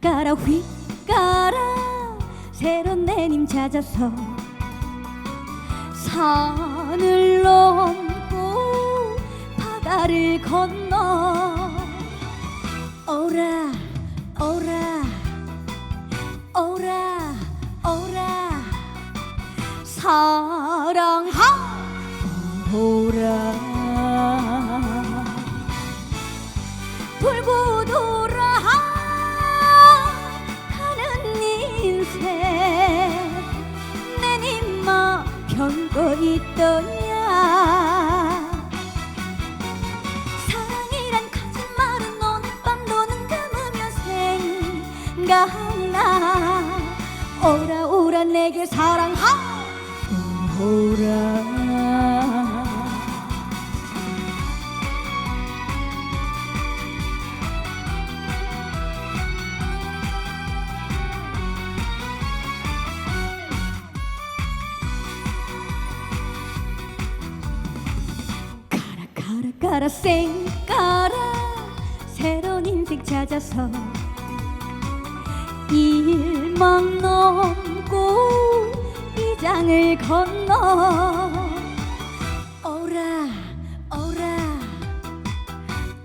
휘가라 휘가라. 새로운 내님 찾아서 산을 넘고 바다를 건너. 오라 오라 오라 오라. 사랑하 오라 별거 있더냐? 사랑이란 거짓말은 오늘 밤도 눈 감으면 생각나. 오라 오라 내게 사랑 하 오라 가라 가라 가라 쌩 가라. 새로운 인생 찾아서 일망 넘고 이장을 건너. 오라 오라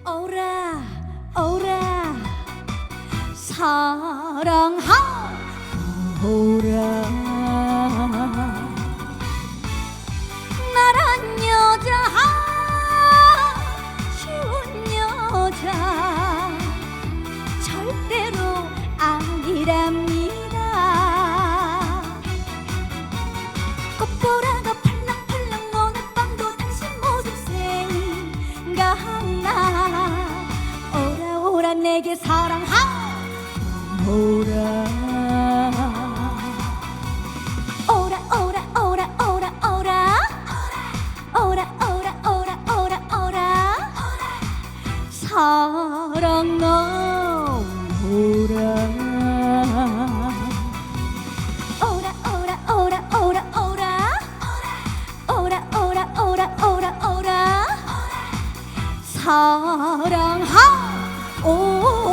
오라 오라. 사랑하오라 내게 사랑하 오라 오라 오라 오라 오라 오라 오라 오라 오라 오라 오라 사랑 나오라 오라 오라 오라 오라 오라 오라 오라 오라 오라 오라 사랑하 Oh.